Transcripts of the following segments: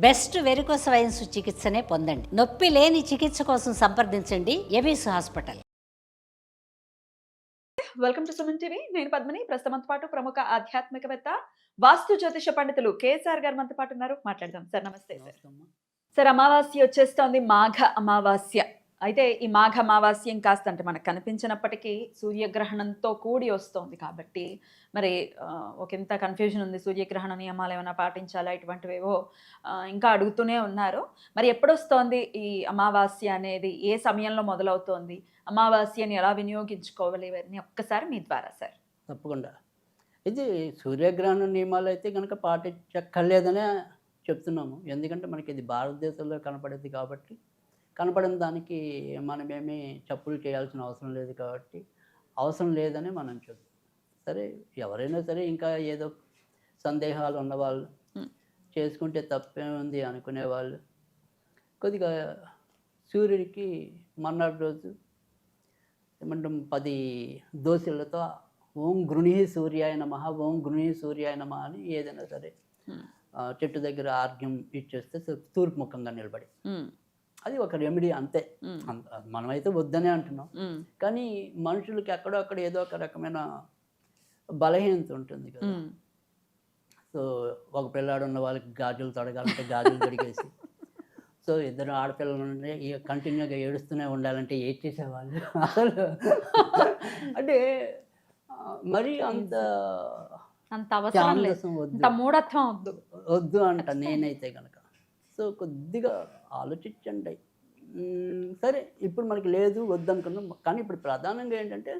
Best varicose wines చికిత్సనే పొందండి. నొప్పి లేని చికిత్స కోసం సంప్రదించండి. ఎబిస్ hospital. Welcome to Suman TV నేను పద్మని. ప్రస్తుతంతో పాటు ప్రముఖ ఆధ్యాత్మికవేత్త వాస్తు జ్యోతిష పండితులు కేఎస్ఆర్ గారు మనతో పాటు ఉన్నారు. మాట్లాడదాం. సార్ నమస్తే సార్. సార్ అమావాస్య వచ్చేస్తోంది. మాఘ అమావాస్య. అయితే ఈ మాఘ అమావాస్యం కాస్త అంటే మనకు కనిపించినప్పటికీ సూర్యగ్రహణంతో కూడి వస్తోంది కాబట్టి మరి ఒకంత కన్ఫ్యూజన్ ఉంది. సూర్యగ్రహణ నియమాలు ఏమైనా పాటించాలా? ఇటువంటివేవో ఇంకా అడుగుతూనే ఉన్నారు. మరి ఎప్పుడొస్తోంది ఈ అమావాస్య అనేది? ఏ సమయంలో మొదలవుతోంది? అమావాస్యని ఎలా వినియోగించుకోవాలి? ఇవన్నీ ఒక్కసారి మీ ద్వారా సార్. తప్పకుండా. ఇది సూర్యగ్రహణ నియమాలు అయితే కనుక పాటించక్కర్లేదనే చెప్తున్నాము. ఎందుకంటే మనకి ఇది భారతదేశంలో కనపడేది కాబట్టి కనపడిన దానికి మనమేమీ చప్పులు చేయాల్సిన అవసరం లేదు కాబట్టి అవసరం లేదని మనం చెప్తాం సరే ఎవరైనా సరే ఇంకా ఏదో సందేహాలు ఉన్నవాళ్ళు. చేసుకుంటే తప్పే ఉంది అనుకునే వాళ్ళు కొద్దిగా సూర్యుడికి మర్నాడు రోజు ఏమంటాం పది దోశలతో ఓం గృణి సూర్యాయ నమ ఓం గృణి సూర్యాయ నమ అని ఏదైనా సరే చెట్టు దగ్గర ఆర్గ్యం ఇచ్చేస్తే తూర్పు ముఖంగా నిలబడి అది ఒక రెమెడీ అంతే. మనమైతే వద్దనే అంటున్నాం. కానీ మనుషులకి ఎక్కడో అక్కడ ఏదో ఒక రకమైన బలహీనత ఉంటుంది కదా. సో ఒక పిల్లాడు ఉన్న వాళ్ళకి గాజులు తొడగాలంటే గాజులు తొడిగేసి. సో ఇద్దరు ఆడపిల్లలు ఉంటే కంటిన్యూగా ఏడుస్తూనే ఉండాలంటే ఏడ్ చేసేవాళ్ళు? అసలు అంటే మరీ అంత అంత అవసరం లేదు. ఛాందసం వద్దు. అంత మూఢత్వం వద్దు. వద్దు అంట నేనైతే కనుక సో కొద్దిగా ఆలోచించండి. సరే ఇప్పుడు మనకి లేదు వద్దు అనుకున్నాం కానీ ఇప్పుడు ప్రధానంగా ఏంటంటే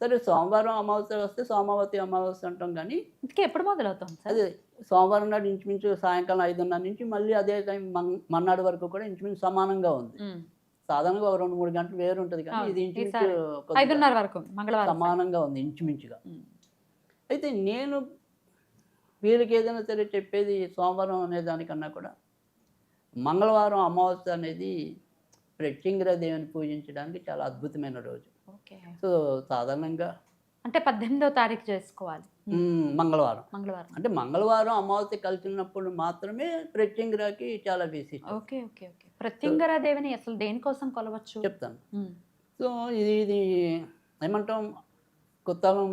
సరే సోమవారం అమావాస్య వస్తే సోమవతి అమావాస్య అంటాం కానీ ఇంతకీ ఎప్పుడు మొదలవుతుంది సార్? అదే సోమవారం నాడు ఇంచుమించు సాయంకాలం ఐదున్నర నుంచి మళ్ళీ అదే టైం మన్- మన్నాడు వరకు కూడా ఇంచుమించు సమానంగా ఉంది. సాధారణంగా ఒక రెండు మూడు గంటలు వేరు ఉంటుంది కానీ ఇది ఇంచుమించు ఐదున్నర వరకు సమానంగా ఉంది ఇంచుమించుగా. అయితే నేను వీళ్ళకి ఏదైనా సరే చెప్పేది సోమవారం అనే దానికన్నా కూడా మంగళవారం అమావాస్య అనేది ప్రత్యంగిర దేవుని పూజించడానికి చాలా అద్భుతమైన రోజు. ఓకే. సో సాధారణంగా అంటే పద్దెనిమిదో తారీఖు చేసుకోవాలి. మంగళవారం. మంగళవారం. అంటే మంగళవారం అమావాస్య కలిసినప్పుడు మాత్రమే ప్రత్యంగిరాకి చాలా విశిష్టం. Okay okay okay. ప్రత్యంగర దేవిని అసలు దేనికోసం కొలవచ్చు? చెప్తాను. సో ఇది ఇది ఏమంటాం? కొత్తలం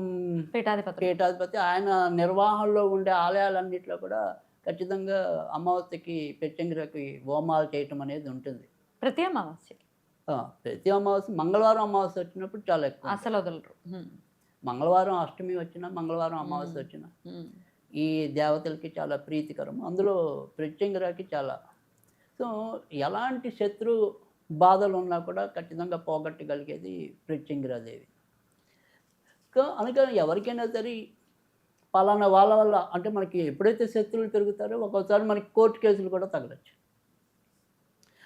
పీఠాధిపతులు. పీఠాధిపతి. ఆయన నిర్వహణలో ఉండే ఆలయాలన్నింటిలో కూడా ఖచ్చితంగా అమావాస్యకి ప్రత్యంగిరకి హోమాలు చేయటం అనేది ఉంటుంది. ప్రతి అమావాస్య? ప్రతి అమావాస్య మంగళవారం అమావాస్య వచ్చినప్పుడు చాలా ఎక్కువ అసలు వదలరు. మంగళవారం అష్టమి వచ్చినా మంగళవారం అమావాస్య. వచ్చినా. ఈ దేవతలకి చాలా ప్రీతికరం. అందులో ప్రత్యంగిరాకి చాలా. సో ఎలాంటి శత్రు బాధలు ఉన్నా కూడా ఖచ్చితంగా పోగొట్టగలిగేది ప్రత్యంగిరాదేవి అందుకని ఎవరికైనా సరే పలానా వాళ్ళ వల్ల అంటే మనకి ఎప్పుడైతే శత్రువులు పెరుగుతారో ఒక్కోసారి మనకి కోర్టు కేసులు కూడా తగలచ్చు.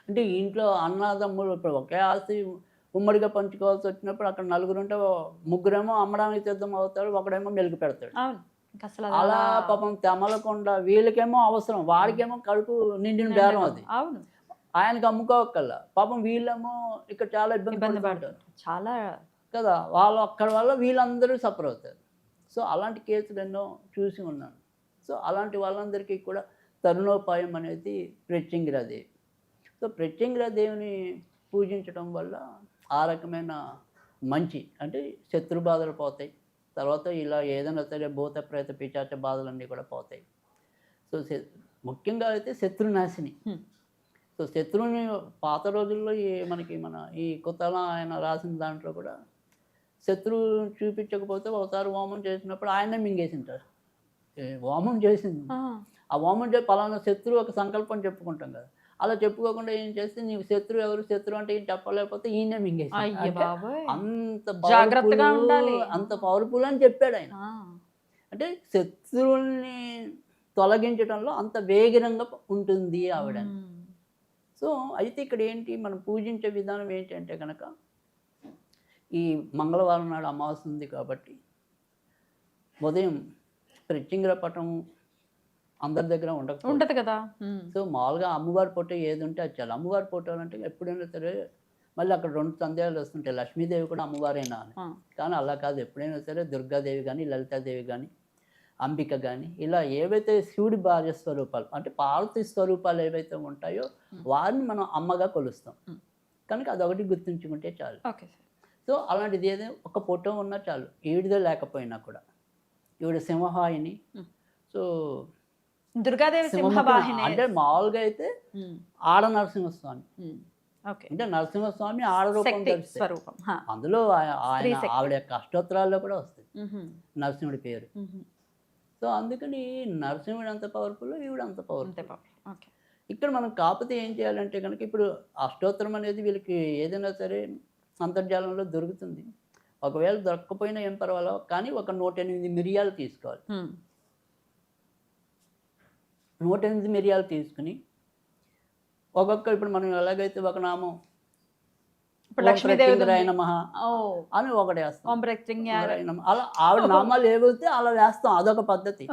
అంటే ఇంట్లో అన్నదమ్ములు ఇప్పుడు ఒకే ఆస్తి ఉమ్మడిగా పంచుకోవాల్సి వచ్చినప్పుడు అక్కడ నలుగురు ఉంటే ముగ్గురేమో అమ్మడానికి సిద్ధం అవుతాడు ఒకడేమో మెలుగు పెడతాడు. అలా పాపం తెమలకుండా వీళ్ళకేమో అవసరం వాడికేమో కడుపు నిండిన బేరం అది. ఆయనకి అమ్ముకోవక్కల్లా పాపం వీళ్ళేమో ఇక్కడ చాలా ఇబ్బంది పడుతుంటారు. చాలా కదా వాళ్ళు అక్కడ వల్ల వీళ్ళందరూ సఫర్ అవుతారు. సో అలాంటి కేసులు ఎన్నో చూసి ఉన్నాను. సో అలాంటి వాళ్ళందరికీ కూడా తరుణోపాయం అనేది ప్రత్యంగిరాదేవి. సో ప్రత్యంగిరాదేవిని పూజించడం వల్ల ఆ రకమైన మంచి అంటే శత్రు బాధలు పోతాయి. తర్వాత ఇలా ఏదైనా సరే భూత ప్రేత పిచాచ బాధలన్నీ కూడా పోతాయి. సో ముఖ్యంగా అయితే శత్రునాశిని. సో శత్రువుని పాత రోజుల్లో ఈ మనకి మన ఈ కొత్తలో ఆయన రాసిన దాంట్లో కూడా శత్రువు చూపించకపోతే ఒకసారి హోమం చేసినప్పుడు ఆయనే మింగేసింటారు. ఏ హోమం చేసింది. ఆ, హోమం చే పలానా శత్రువు ఒక సంకల్పం చెప్పుకుంటాం కదా. అలా చెప్పుకోకుండా ఏం చేస్తే నీకు శత్రువు ఎవరు? శత్రువు అంటే ఏం చెప్పలేకపోతే ఈయనే మింగేసి అంత జాగ్రత్తగా ఉండాలి. అంత పవర్ఫుల్ అని చెప్పాడు ఆయన. అంటే శత్రువుల్ని తొలగించడంలో అంత వేగిరంగా ఉంటుంది ఆవిడ. సో అయితే ఇక్కడ ఏంటి? మనం పూజించే విధానం ఏంటి అంటే కనుక ఈ మంగళవారం నాడు అమావాస్య ఉంది కాబట్టి ఉదయం ప్రత్యంగిర పటం అందరి దగ్గర ఉండకపోవచ్చు. ఉంటది కదా. సో మామూలుగా అమ్మవారి ఫోటో ఏది ఉంటే అది చాలు. అమ్మవారి ఫోటోలు అంటే ఎప్పుడైనా సరే మళ్ళీ అక్కడ రెండు సందేహాలు వస్తుంటాయి. లక్ష్మీదేవి కూడా అమ్మవారేనా అని. కానీ అలా కాదు. ఎప్పుడైనా సరే దుర్గాదేవి కానీ లలితాదేవి కానీ అంబిక కానీ ఇలా ఏవైతే శివుడి భార్య స్వరూపాలు అంటే పార్వతి స్వరూపాలు ఏవైతే ఉంటాయో వారిని మనం అమ్మగా కొలుస్తాం. కనుక అదొకటి గుర్తుంచుకుంటే చాలు. ఓకే సో అలాంటిది ఏదో ఒక ఫోటో ఉన్నా చాలు. ఈవిడిదే లేకపోయినా కూడా. ఈవిడ సింహవాహిని. సో దుర్గాదేవి సింహవాహిని. అంటే మామూలుగా అయితే ఆడ నరసింహస్వామి. అంటే నరసింహస్వామి ఆడ రూపం స్వరూపం. అందులో ఆయ- ఆయన. ఆవిడ యొక్క అష్టోత్తరాల్లో కూడా వస్తుంది నరసింహుడి పేరు. సో అందుకని నరసింహుడు అంత పవర్ఫుల్ ఈవిడ అంత పవర్ఫుల్ ఇక్కడ మనం కాకపోతే ఏం చేయాలంటే కనుక ఇప్పుడు అష్టోత్తరం అనేది వీళ్ళకి ఏదైనా సరే అంతర్జాలంలో దొరుకుతుంది. ఒకవేళ దొరకకపోయినా ఏం పర్వాలో? కానీ ఒక నూట ఎనిమిది మిరియాలు తీసుకోవాలి. నూట ఎనిమిది మిరియాలు తీసుకుని ఒక్కొక్క ఇప్పుడు మనం ఎలాగైతే ఒక నామం అని ఒకటి వేస్తాం. అలా ఆవిడ నామాలు ఏవైతే అలా వేస్తాం. అదొక పద్ధతి.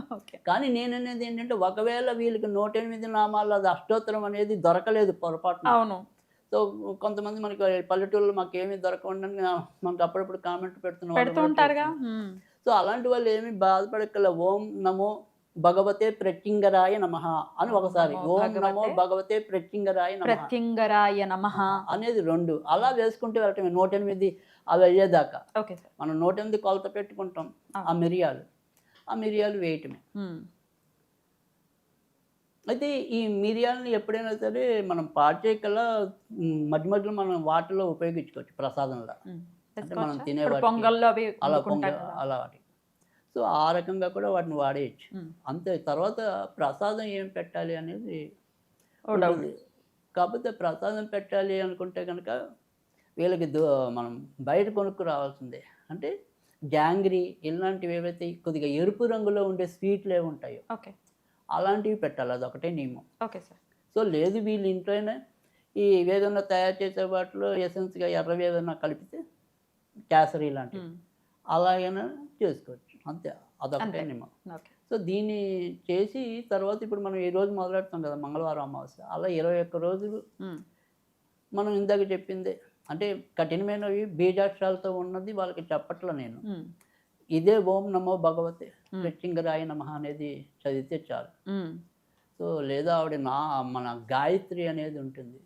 కానీ నేను అనేది ఏంటంటే ఒకవేళ వీళ్ళకి నూట ఎనిమిది నామాలు అది అష్టోత్తరం అనేది దొరకలేదు పొరపాటున అవును. సో కొంతమంది మనకి పల్లెటూరులో మాకు ఏమీ దొరకకుండా మనకు అప్పుడప్పుడు కామెంట్ పెడుతున్న వాళ్ళు పెడుతూ కూడా ఉంటారుగా? చూస్తున్నాం. ఉమ్, సో అలాంటి వాళ్ళు ఏమీ బాధపడక్కల ఓం నమో భగవతే ప్రత్యంగరాయ నమ అని ఒకసారి. ఓం నమో భగవతే ప్రత్యంగరాయ ప్రత్యంగరాయ నమః. అనేది రెండు. అలా వేసుకుంటే వెళ్ళటమే. నూట ఎనిమిది అవి అయ్యేదాకా మనం నూట ఎనిమిది కొలత పెట్టుకుంటాం. ఆ. మిరియాలు. ఆ మిరియాలు వేయటమే. అయితే ఈ మిరియాలని ఎప్పుడైనా సరే మనం పాచేకల్లా మధ్య మధ్యలో మనం వాటిలో ఉపయోగించుకోవచ్చు ప్రసాదంలో. అంటే మనం? తినే పొంగల్లో అలా పొంగ వండుకుంటాం కదా. అలా వాటి సో ఆ రకంగా కూడా వాటిని వాడేయచ్చు అంతే తర్వాత ప్రసాదం ఏం పెట్టాలి అనేది. కాకపోతే ప్రసాదం పెట్టాలి అనుకుంటే కనుక వీళ్ళకి మనం బయట కొనుక్కు రావాల్సిందే అంటే జాంగ్రీ ఇలాంటివి ఏవైతే కొద్దిగా ఎరుపు రంగులో ఉండే స్వీట్లు ఏవి ఉంటాయో ఓకే అలాంటివి పెట్టాలి. అదొకటే నియమం. Okay sir. సో లేదు వీళ్ళ ఇంట్లోనే ఈ ఏదైనా తయారు చేసే వాటిలో ఎసెన్స్గా ఎర్రవి ఏదైనా కలిపితే కేసరి లాంటివి అలాగైనా చేసుకోవచ్చు. అంతే. అదొకటే. నియమం. సో దీన్ని చేసి తర్వాత ఇప్పుడు మనం ఈ రోజు మొదలెడతాం కదా మంగళవారం అమావాస్య. అలా ఇరవై ఒక్క రోజులు మనం ఇందాక చెప్పిందే. అంటే కఠినమైనవి బీజాక్షరాలతో ఉన్నది వాళ్ళకి చెప్పట్ల నేను. ఇదే ఓం నమో భగవతే. ప్రత్యంగరాయ నమ అనేది చదివితే చాలు. సో లేదా ఆవిడ నా మన గాయత్రి అనేది ఉంటుంది.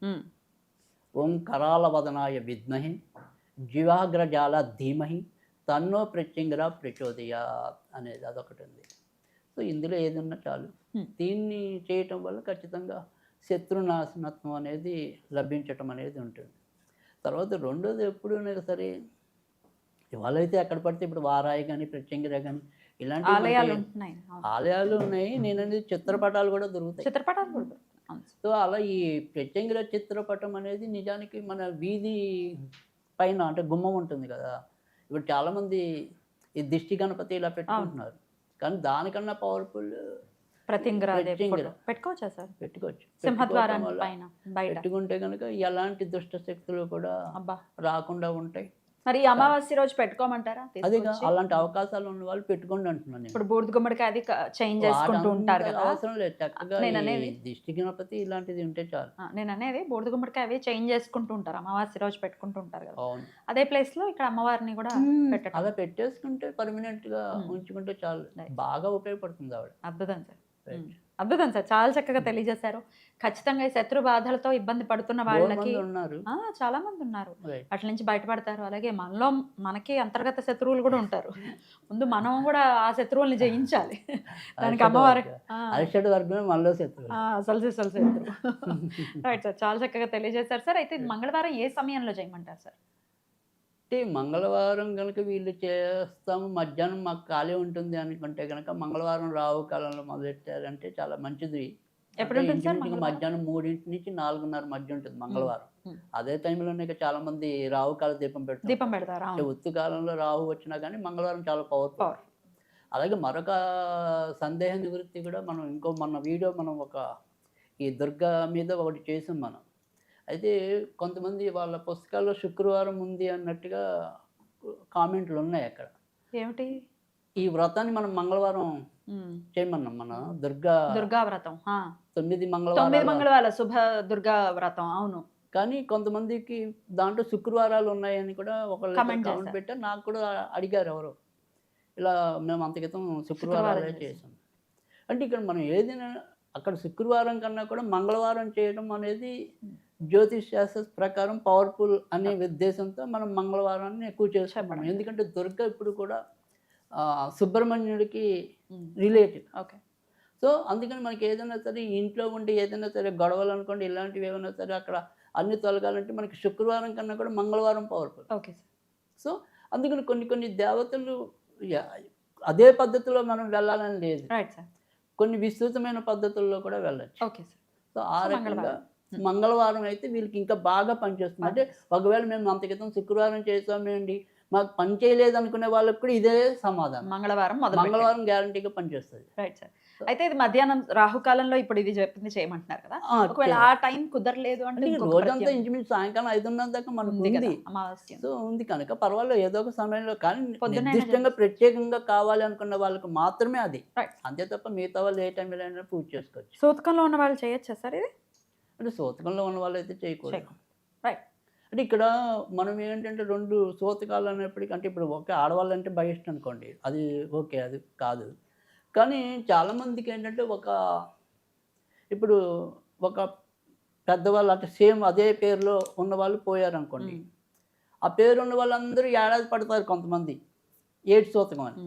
ఓం కరాల వదనాయ విద్మహి జీవాగ్రజాల ధీమహి తన్నో ప్రత్యంగర ప్రచోదయా అనేది అదొకటి ఉంది. సో ఇందులో ఏది ఉన్నా చాలు. దీన్ని చేయటం వల్ల ఖచ్చితంగా శత్రునాశనత్వం అనేది లభించటం అనేది ఉంటుంది. తర్వాత రెండోది ఎప్పుడైనా సరే ఇవాళైతే ఎక్కడ పడితే ఇప్పుడు వారాయి కానీ ప్రత్యంగిర కానీ ఇలాంటి ఆలయాలు ఉంటున్నాయి. ఆలయాలు ఉన్నాయి నేను అనేది చిత్రపటాలు కూడా దొరుకుతాయి. చిత్రపటాలు కూడా. సో అలా ఈ ప్రత్యంగిర చిత్రపటం అనేది నిజానికి మన వీధి పైన అంటే గుమ్మం ఉంటుంది కదా ఇప్పుడు చాలామంది ఈ దిష్టి గణపతి ఇలా పెట్టుకుంటున్నారు. కానీ దానికన్నా పవర్ఫుల్. పెట్టుకోవచ్చా సార్? పెట్టుకోవచ్చు. సింహద్వారం పెట్టుకుంటే కనుక ఎలాంటి దుష్ట శక్తులు కూడా అబ్బా. రాకుండా ఉంటాయి. మరి అమావాస్య రోజు పెట్టుకోమంటారా? అదే? అలాంటి అవకాశాలు ఉన్న వాళ్ళు పెట్టుకోండి అంటున్నాను నేను. ఇప్పుడు బూడిద గుమ్మడికి అది చేంజ్ చేసుకుంటూ ఉంటారు కదా. అవసరం లేదు నేను అనేది- దిష్టి గణపతి ఇలాంటిది ఉంటే చాలు. నేను అనేది బూడిద గుమ్మడికి అవి చేంజ్ చేసుకుంటూ ఉంటారు అమావాస్య రోజు పెట్టుకుంటూ ఉంటారు కదా. అదే ప్లేస్లో ఇక్కడ అమ్మవారిని కూడా పెట్టడం. అలా పెట్టేసుకుంటే పర్మనెంట్గా. ఉంచుకుంటే చాలు. బాగా ఉపయోగపడుతుంది ఆవిడ. అద్భుతం సార్. అద్భుతం సార్ చాలా చక్కగా తెలియజేశారు. ఖచ్చితంగా ఈ శత్రు బాధలతో ఇబ్బంది పడుతున్న వాళ్ళకి ఉన్నారు. చాలా మంది ఉన్నారు. వాటి నుంచి బయటపడతారు. అలాగే మనలో మనకి అంతర్గత శత్రువులు కూడా ఉంటారు. ముందు మనం కూడా ఆ శత్రువుల్ని జయించాలి. దానికి అమ్మవారి వర్గ- ఆ, అరిషడ్ వర్గమే మనలో శత్రువు ఆ, అసలు అసలు శత్రువు. రైట్ సార్ చాలా చక్కగా తెలియజేశారు. సార్ అయితే మంగళవారం ఏ సమయంలో చేయమంటారు సార్? అంటే మంగళవారం కనుక వీళ్ళు చేస్తాము. మధ్యాహ్నం మాకు ఖాళీ ఉంటుంది అనుకుంటే కనుక మంగళవారం రావు కాలంలో మొదలెట్టారంటే చాలా మంచిది? మధ్యాహ్నం మూడింటి నుంచి నాలుగున్నర మధ్య ఉంటుంది మంగళవారం. అదే టైంలోనే చాలా మంది రావు కాల దీపం పెడతారు. దీపం పెడతారా ఉత్తు కాలంలో రాహు వచ్చినా కానీ మంగళవారం చాలా పవర్ఫుల్. అలాగే మరొక సందేహ నివృత్తి కూడా మనం ఇంకో మన వీడియో మనం ఒక ఈ దుర్గా మీద ఒకటి చేసాం మనం. అయితే కొంతమంది వాళ్ళ పుస్తకాల్లో శుక్రవారం ఉంది అన్నట్టుగా కామెంట్లు ఉన్నాయి అక్కడ. ఏమిటి? ఈ వ్రతాన్ని మనం మంగళవారం. చేయమన్నాం మన దుర్గా దుర్గా వ్రతం. తొమ్మిది తొమ్మిది మంగళవారం మంగళవారాల శుభ దుర్గా వ్రతం అవును. కానీ కొంతమందికి దాంట్లో శుక్రవారాలు ఉన్నాయని కూడా ఒకళ్ళు Comment కామెంట్. పెట్టారు. నాకు కూడా అడిగారు ఎవరు. ఇలా మేము అంత క్రితం శుక్రవారాలే శుక్రవారం చేసాం అంటే ఇక్కడ మనం ఏదైనా అక్కడ శుక్రవారం కన్నా కూడా మంగళవారం చేయడం అనేది జ్యోతిష్ శాస్త్ర ప్రకారం పవర్ఫుల్ అనే ఉద్దేశంతో మనం మంగళవారాన్ని ఎక్కువ చెప్పండి. ఎందుకంటే దుర్గ ఇప్పుడు కూడా సుబ్రహ్మణ్యుడికి. రిలేటెడ్ ఓకే సో అందుకని మనకి ఏదైనా సరే ఇంట్లో ఉండి ఏదైనా సరే గొడవలు అనుకోండి ఇలాంటివి ఏమైనా సరే అక్కడ అన్ని తొలగాలంటే మనకి శుక్రవారం కన్నా కూడా మంగళవారం పవర్ఫుల్ ఓకే సార్ సో అందుకని కొన్ని కొన్ని దేవతలు అదే పద్ధతిలో మనం వెళ్ళాలని లేదు. రైట్ సార్ కొన్ని విస్తృతమైన పద్ధతుల్లో కూడా వెళ్ళచ్చు. Okay sir. సో ఆ రకంగా మంగళవారం. అయితే వీళ్ళకి ఇంకా బాగా పనిచేస్తుంది. అంటే ఒకవేళ మేము అంత క్రితం శుక్రవారం చేస్తామేంటి మాకు పని చేయలేదు అనుకునే వాళ్ళకి కూడా ఇదే సమాధానం. మంగళవారం మంగళవారం గ్యారంటీగా పనిచేస్తుంది. Right sir. అయితే ఇది మధ్యాహ్నం రాహుకాలంలో ఇప్పుడు ఇది చెప్పింది చేయమంటున్నారు కదా. ఆ, ఒకవేళ ఆ టైం కుదరలేదు అంటే రోజంతా ఇంచుమించు సాయంకాలం ఐదున్నర దాకా మనకు ఉంది సో ఉంది కనుక పర్వాలేదు ఏదో ఒక సమయంలో. కానీ నిర్దిష్టంగా ప్రత్యేకంగా కావాలి అనుకున్న వాళ్ళకి మాత్రమే అది. అంతే తప్ప మిగతా వాళ్ళు ఏ టైంలో అయినా పూజ చేసుకోవచ్చు. సూతకంలో ఉన్న వాళ్ళు చేయొచ్చా సార్ ఇది? అంటే సూతకంలో ఉన్న వాళ్ళు అయితే చేయకూడదు. అంటే ఇక్కడ మనం ఏంటంటే రెండు సూతకాలు అనేప్పటికీ అంటే ఇప్పుడు ఓకే ఆడవాళ్ళు అంటే బహిష్ట అనుకోండి. అది ఓకే అది కాదు. కానీ చాలామందికి ఏంటంటే ఒక ఇప్పుడు ఒక పెద్దవాళ్ళు అంటే సేమ్ అదే పేరులో ఉన్న వాళ్ళు పోయారు అనుకోండి ఉమ్. ఆ పేరు ఉన్న వాళ్ళందరూ ఏడాది పడతారు కొంతమంది ఏడు సూతకం అని.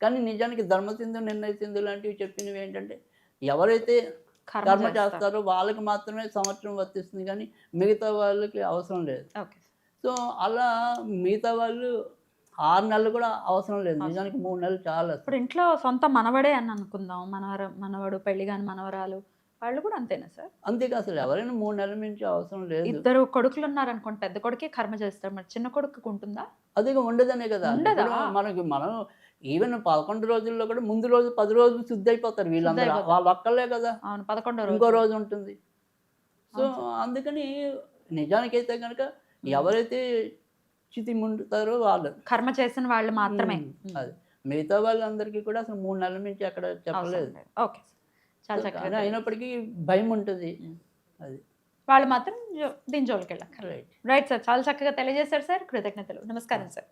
కానీ నిజానికి ధర్మసింధు నిర్ణయ సింధు లాంటివి చెప్పినవి ఏంటంటే ఎవరైతే కర్మ చేస్తారు. వాళ్ళకి మాత్రమే సంవత్సరం వర్తిస్తుంది కానీ మిగతా వాళ్ళకి అవసరం లేదు సో అలా మిగతా వాళ్ళు ఆరు నెలలు కూడా అవసరం లేదు. నిజానికి మూడు నెలలు చాలా ఇప్పుడు ఇంట్లో సొంత మనవడే అని అనుకుందాం. మనవర మనవడు పెళ్ళి కాని మనవరాలు వాళ్ళు కూడా అంతేనా సార్? అంతేకా అసలు. ఎవరైనా మూడు నెలల నుంచి అవసరం లేదు. ఇద్దరు కొడుకులు ఉన్నారు అనుకోండి పెద్ద కొడుకే కర్మ చేస్తారు. మరి చిన్న కొడుకు ఉంటుందా? అదే ఉండదనే కదా. మనకి మనం ఈవెన్ పదకొండు రోజుల్లో కూడా ముందు రోజు పది రోజులు శుద్ధి అయిపోతారు వీళ్ళందరూ. వాళ్ళు ఒక్కళ్ళే కదా. అవును పదకొండో ఇంకో రోజు రోజు ఉంటుంది. సో అందుకని నిజానికైతే కనుక ఎవరైతే చితి ముందుతారో వాళ్ళు. కర్మ చేసిన వాళ్ళు మాత్రమే. అది. మిగతా వాళ్ళందరికీ కూడా అసలు మూడు నెలల నుంచి అక్కడ చెప్పలేదు. ఓకే. చాలా చక్కగా అయినప్పటికీ భయం ఉంటుంది. అది. వాళ్ళు మాత్రం దీని జోలికి వెళ్ళారు రైట్ రైట్ సార్ చాలా చక్కగా తెలియజేశారు సార్ కృతజ్ఞతలు. నమస్కారం సార్